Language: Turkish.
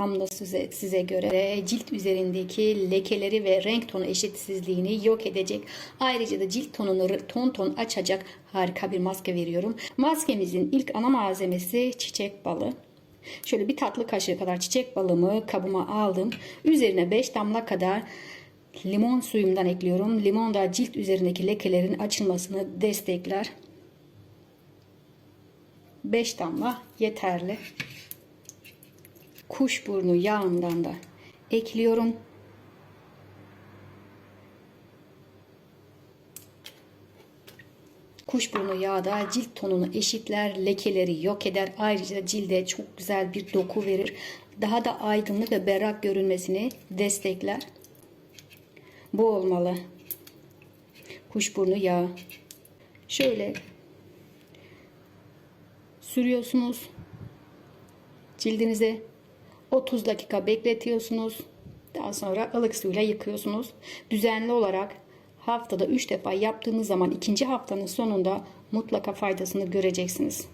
Tam da size, size göre cilt üzerindeki lekeleri ve renk tonu eşitsizliğini yok edecek. Ayrıca da cilt tonunu ton ton açacak harika bir maske veriyorum. Maskemizin ilk ana malzemesi çiçek balı. Şöyle bir tatlı kaşığı kadar çiçek balımı kabıma aldım. Üzerine 5 damla kadar limon suyumdan ekliyorum. Limon da cilt üzerindeki lekelerin açılmasını destekler. 5 damla yeterli. Kuşburnu yağından da ekliyorum. Kuşburnu yağı da cilt tonunu eşitler, lekeleri yok eder. Ayrıca cilde çok güzel bir doku verir. Daha da aydınlık ve berrak görünmesini destekler. Bu olmalı. Kuşburnu yağı. Şöyle sürüyorsunuz cildinize 30 dakika bekletiyorsunuz. Daha sonra ılık suyla yıkıyorsunuz. Düzenli olarak haftada 3 defa yaptığınız zaman ikinci haftanın sonunda mutlaka faydasını göreceksiniz.